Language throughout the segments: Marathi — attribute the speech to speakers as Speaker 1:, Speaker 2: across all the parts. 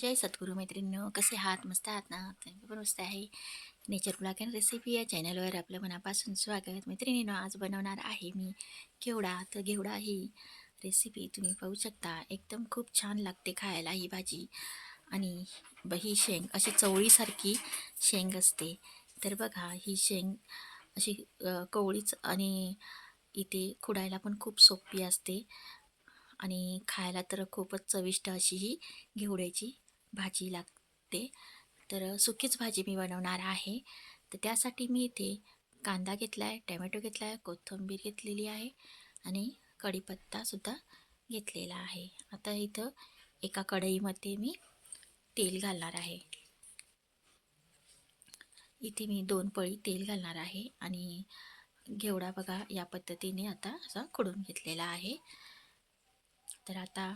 Speaker 1: जय सद्गुरू मैत्रिणींनो कसे आहात? मस्त आहात ना? तुम्ही पण मस्त आहे. नेचर ब्लॉग अँड रेसिपी या चॅनलवर आपलं मनापासून स्वागत. मैत्रिणींनो आज बनवणार आहे मी केवडा तर घेवडा ही रेसिपी तुम्ही पाहू शकता एकदम खूप छान लागते खायला ही भाजी. आणि ब ही शेंग अशी चवळीसारखी शेंग असते. तर बघा ही शेंग अशी कवळीच आणि इथे खुडायला पण खूप सोपी असते. आणि खायला तर खूपच चविष्ट अशी ही घेवड्याची भाजी लागते. तर सुकीच भाजी मी बनवणार आहे. तर त्यासाठी मी इथे कांदा घेतला आहे टॅमॅटो घेतला आहे कोथिंबीर घेतलेली आहे आणि कढीपत्तासुद्धा घेतलेला आहे. आता इथं एका कढईमध्ये मी तेल घालणार आहे. इथे मी दोन पळी तेल घालणार आहे आणि घेवडा बघा या पद्धतीने आता असा खुडून घेतलेला आहे. तर आता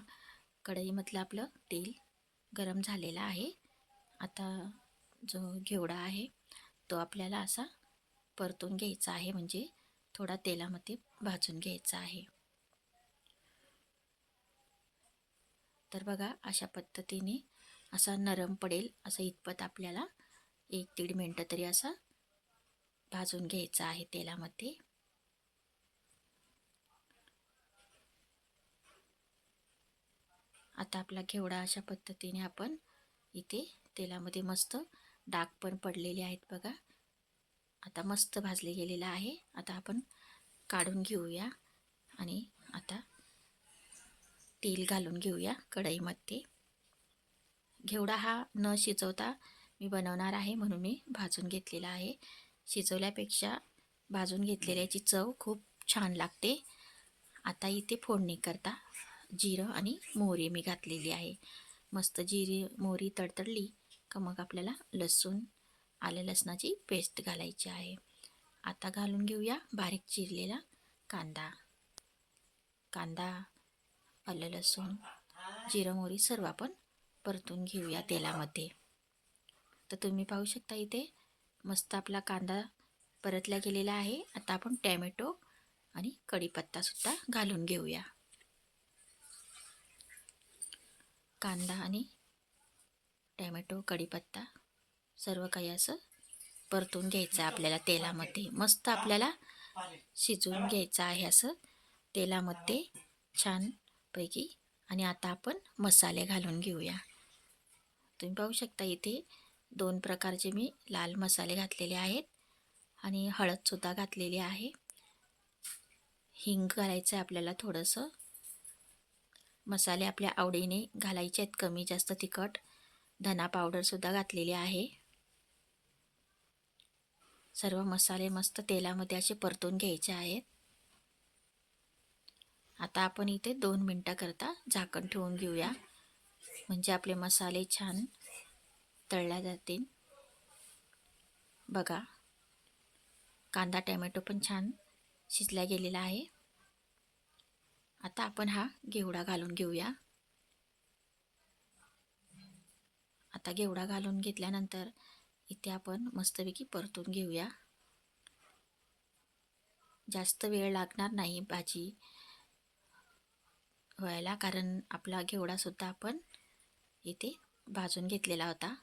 Speaker 1: कढईमधलं आपलं तेल गरम झालेला आहे. आता जो घेवडा आहे तो आपल्याला असा परतून घ्यायचा आहे म्हणजे थोडा तेलामध्ये भाजून घ्यायचा आहे. तर बघा अशा पद्धतीने असा नरम पडेल असं इतपत आपल्याला एक दीड मिनटं तरी असा भाजून घ्यायचा आहे तेलामध्ये. आता आपला घेवडा अशा पद्धतीने आपण इथे तेलामध्ये मस्त डाग पण पडलेले आहेत बघा. आता मस्त भाजले गेलेला आहे. आता आपण काढून घेऊया आणि आता तेल घालून घेऊया कढईमध्ये. घेवडा हा न शिजवता मी बनवणार आहे म्हणून मी भाजून घेतलेला आहे. शिजवल्यापेक्षा भाजून घेतलेल्याची चव खूप छान लागते. आता इथे फोडणी करता. जिरं आणि मोहरी मी घातलेली आहे. मस्त जिरी मोहरी तडतडली का मग आपल्याला लसूण आलं लसणाची पेस्ट घालायची आहे. आता घालून घेऊया बारीक चिरलेला कांदा. कांदा आलं लसूण जिरं मोहरी सर्व आपण परतून घेऊया तेलामध्ये. तर तुम्ही पाहू शकता इथे मस्त आपला कांदा परतला गेलेला आहे. आता आपण टॅमॅटो आणि कढीपत्तासुद्धा घालून घेऊया. कांदा आणि टॅमॅटो कढीपत्ता सर्व काही असं परतून घ्यायचं आहे आपल्याला तेलामध्ये. मस्त आपल्याला शिजवून घ्यायचं आहे असं तेलामध्ये छानपैकी. आणि आता आपण मसाले घालून घेऊया. तुम्ही पाहू शकता इथे दोन प्रकारचे मी लाल मसाले घातलेले आहेत आणि हळदसुद्धा घातलेली आहे. हिंग घालायचं आहे आपल्याला थोडंसं. मसाले आपल्या आवडीने घालायचे आहेत. कमी जास्त तिखट धना पावडरसुद्धा घातलेली आहे. सर्व मसाले मस्त तेलामध्ये असे परतून घ्यायचे आहेत. आता आपण इथे दोन मिनटाकरता झाकण ठेवून घेऊया. म्हणजे आपले मसाले छान तळल्या जातील. बघा कांदा टॅमॅटो पण छान शिजला गेलेला आहे. आता आपण हा घेवडा घालून घेऊया. आता घेवडा घालून घेतल्यानंतर इथे आपण मस्तपैकी परतून घेऊया. जास्त वेळ लागणार नाही भाजी व्हायला कारण आपला घेवडासुद्धा आपण इथे भाजून घेतलेला होता.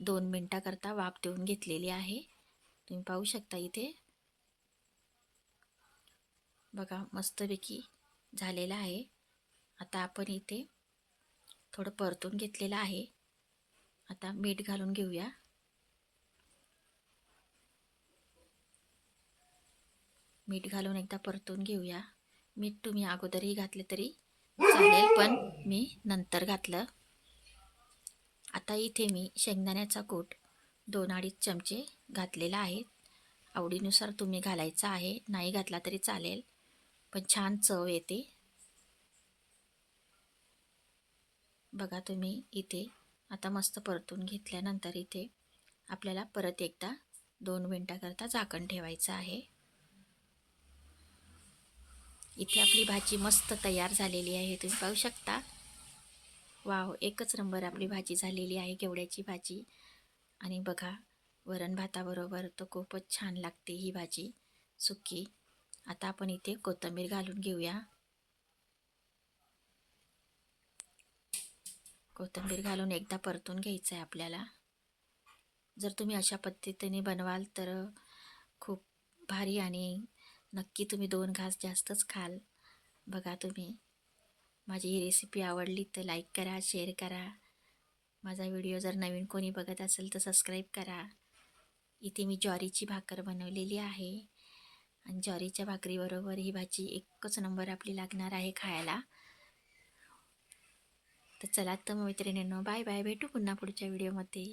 Speaker 1: दोन मिनटाकरता वाफ देऊन घेतलेली आहे. तुम्ही पाहू शकता इथे. बघा मस्तपैकी झालेला आहे. आता आपण इथे थोडं परतून घेतलेलं आहे. आता मीठ घालून घेऊया. मीठ घालून एकदा परतून घेऊया. मीठ तुम्ही अगोदरही घातले तरी चालेल पण मी नंतर घातलं. आता इथे मी शेंगदाण्याचा कूट दोन अडीच चमचे घातलेला आहे. आवडीनुसार तुम्ही घालायचा आहे. नाही घातला तरी चालेल. पण छान चव येते. बघा तुम्ही इथे आता मस्त परतून घेतल्यानंतर इथे आपल्याला परत एकदा दोन मिनटाकरता झाकण ठेवायचं आहे. इथे आपली भाजी मस्त तयार झालेली आहे तुम्ही पाहू शकता. वाव एकच नंबर आपली भाजी झालेली आहे गेवड्याची भाजी. आणि बघा वरण भाताबरोबर तर खूपच छान लागते ही भाजी सुकी. आता आपण इथे कोथिंबीर घालून घेऊया. कोथिंबीर घालून एकदा परतून घ्यायचं आहे आपल्याला. जर तुम्ही अशा पद्धतीने बनवाल तर खूप भारी आणि नक्की तुम्ही दोन घास जास्तच खाल. बघा तुम्ही. माझी ही रेसिपी आवडली तर लाईक करा शेअर करा. माझा व्हिडिओ जर नवीन कोणी बघत असेल तर सबस्क्राईब करा. इथे मी ज्वारीची भाकर बनवलेली आहे. आणि ज्वारीच्या भाकरीबरोबर ही भाजी एकच नंबर आपली लागणार आहे खायला. तर चला तर मैत्रिणींनो बाय बाय भेटू पुन्हा पुढच्या व्हिडिओमध्ये